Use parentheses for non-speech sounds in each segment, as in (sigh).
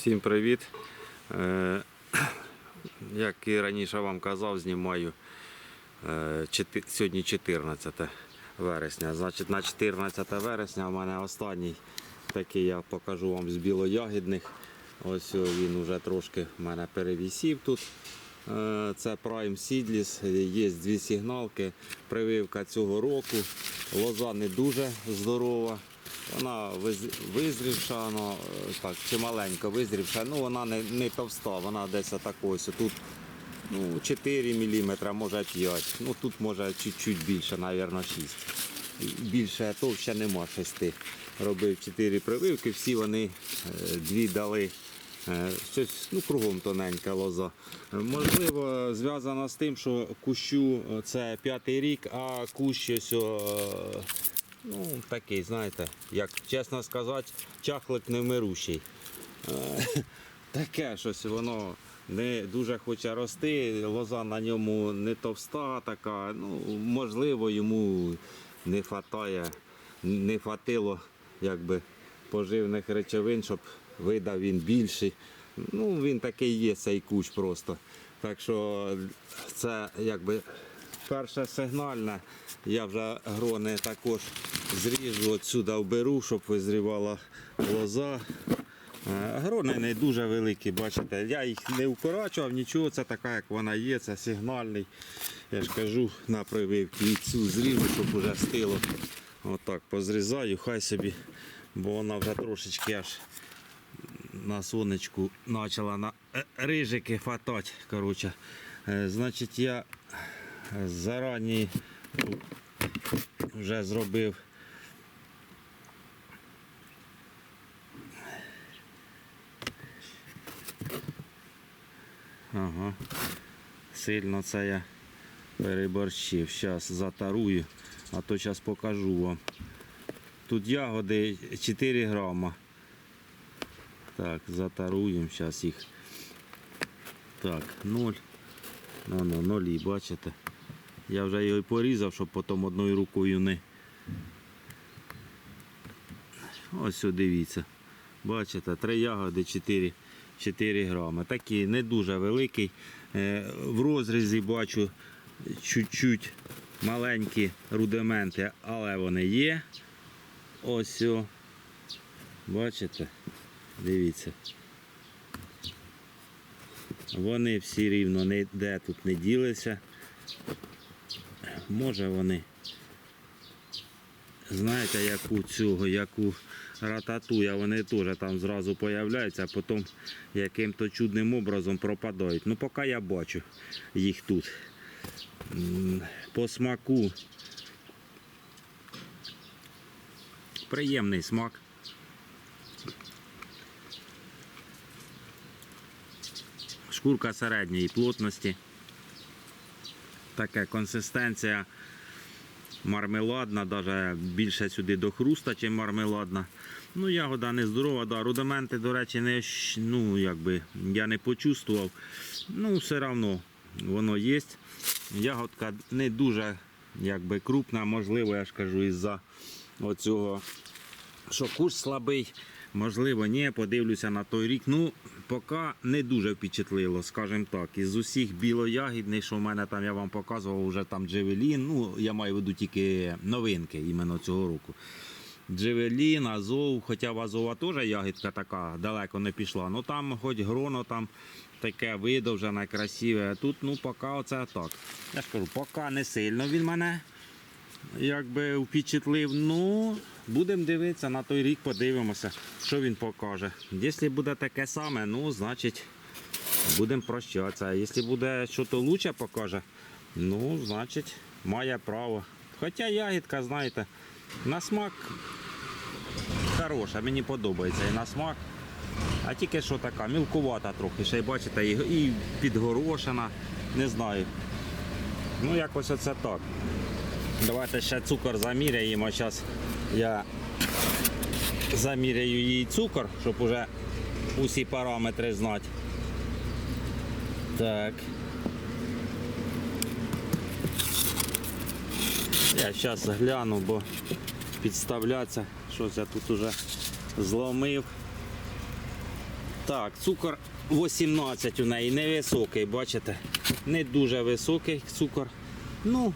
Всім привіт. Е, (clears throat) Як і раніше вам казав, знімаю е, сьогодні 14 вересня. Значить, на 14 вересня у мене останній такий я покажу вам з білоягідних. Ось він вже трошки в мене перевісів тут. Е, Це Prime Seedless, є дві сигналки. Прививка цього року. Лоза не дуже здорова. Вона визрівша, вона, е, так, чи маленько визрівша, ну вона не, не товста, вона десь так ось тут ну, 4 мм, може 5 Ну тут може чуть-чуть більше, мабуть, 6 Більше товще нема 6 Робив 4 прививки, всі вони е, дві дали. е, Щось ну, кругом тоненька лоза. Можливо, зв'язано з тим, що кущу це п'ятий рік, а кущ ось Ну, такий, знаєте, як чесно сказати, чахлик невмирущий. Е, (laughs) Таке щось воно не дуже хоче рости, лоза на ньому не товста така. Ну, можливо, йому не вистачає, не хватило якби, поживних речовин, щоб видав він більший. Ну, він такий є, цей кущ просто. Так що це якби перше сигнальне. Я вже грони також зріжу, отсюди вберу, щоб визрівала лоза. Е, Грони не дуже великі, бачите. Я їх не вкорачував, нічого, це така, як вона є, це сигнальний. Я ж кажу, на прививки і цю зріжу, щоб вже стило. Отак позрізаю, хай собі, бо вона вже трошечки аж на сонечку почала на е, рижики хватати. Коротше. Е, Значить, я зарані вже зробив Ага. Сильно це я переборщив. Зараз затарую, а то зараз покажу вам. Тут ягоди 4 грама. Так, затаруємо зараз їх. Так, 0. Ну, ну, бачите. Я вже його порізав, щоб потім одною рукою не. Ось дивіться. Бачите, три ягоди 4, 4 грами. Такий не дуже великий. Е, В розрізі бачу чуть-чуть маленькі рудименти, але вони є. Ось. о. Бачите? Дивіться. Вони всі рівно ніде тут не ділися. Може вони, знаєте, як у цього, як у рататуя, вони теж там зразу появляються, а потім яким-то чудним образом пропадають. Ну, поки я бачу їх тут. По смаку. Приємний смак. Шкурка середньої плотності. Така консистенція мармеладна, навіть більше сюди до хруста, ніж мармеладна. Ну, ягода не здорова, да. рудименти, до речі, не, ну, якби, я не почувствував. Ну, все одно воно є. Ягодка не дуже якби, крупна, можливо, я ж кажу, із-за оцього що куш слабий, можливо, ні, подивлюся на той рік. Ну, поки не дуже впечатлило, скажімо так. Із усіх білоягідних, що в мене там я вам показував, вже там Джевелін, ну, я маю в виду тільки новинки іменно цього року. Джевелін, Азов, хоча в Азова теж ягідка така далеко не пішла. Ну там хоч гроно там таке видовжене, красиве. Тут ну поки оце так. Я ж кажу, поки не сильно він мене якби впечатлив. Ну, будемо дивитися на той рік, подивимося, що він покаже. Якщо буде таке саме, ну, значить, будемо прощатися. А якщо буде щось краще покаже, ну, значить, має право. Хоча ягідка, знаєте, на смак хороша, мені подобається і на смак. А тільки що така, мілкувата трохи, ще й бачите, і, підгорошена, не знаю. Ну, якось оце так. Давайте ще цукор заміряємо. Зараз я заміряю їй цукор, щоб уже усі параметри знати. Так. Я зараз гляну, бо підставлятися. Щось я тут уже зломив. Так, цукор 18 у неї, невисокий, бачите? Не дуже високий цукор. Ну,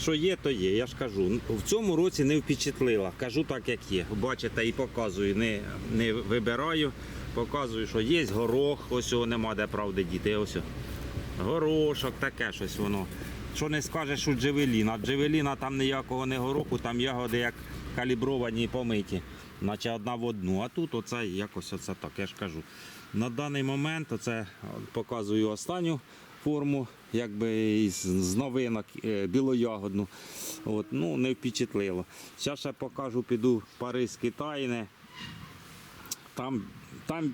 що є, то є. Я ж кажу. В цьому році не впечатлила. Кажу так, як є. Бачите, і показую, не, не вибираю. Показую, що є горох, ось його нема де правди діти. Ось. Горошок, таке щось воно. Що не скажеш, що джевеліна. Джевеліна там ніякого не гороху, там ягоди як калібровані помиті. Наче одна в одну. А тут оце якось оце так, я ж кажу. На даний момент оце показую останню форму, якби з новинок е, білоягодну. От, ну, не впечатлило. Зараз ще покажу, піду Париж Китайне. Там, там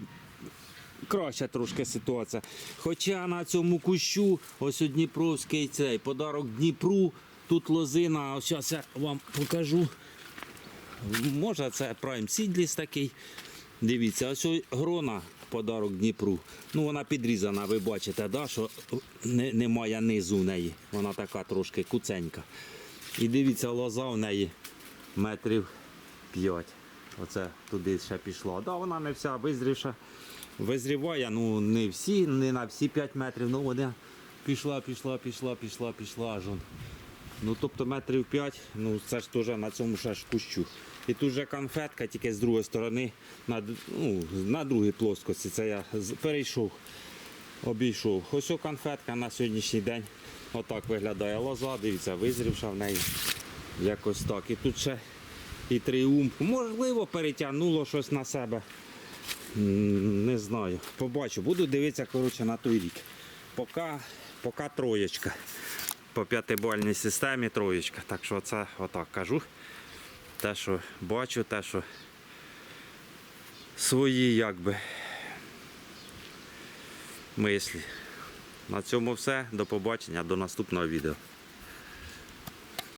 краща трошки ситуація. Хоча на цьому кущу, ось у Дніпровський цей подарок Дніпру, тут лозина, ось зараз я вам покажу. Може це Prime Seedless такий. Дивіться, ось грона подарок Дніпру. Ну вона підрізана, ви бачите, да, що не, немає низу в неї. Вона така трошки куценька. І дивіться, лоза в неї метрів 5. Оце туди ще пішла. Да, вона не вся визрівша. Визріває, ну не всі, не на всі 5 метрів, ну вона пішла, пішла, пішла, пішла, пішла аж. он. Ну тобто метрів 5, ну це ж теж на цьому ще ж кущу. І тут же конфетка, тільки з другої сторони, на, ну, на другій плоскості. Це я перейшов, обійшов. Ось конфетка на сьогоднішній день. Отак виглядає лоза, дивіться, визрівша в неї. Якось так. І тут ще і тріумф. Можливо, перетягнуло щось на себе. Не знаю. Побачу. Буду дивитися коротше, на той рік. Поки, поки троєчка. По п'ятибальній системі троєчка. Так що це отак кажу. Те, що бачу, те, що свої якби мислі. На цьому все. До побачення, до наступного відео.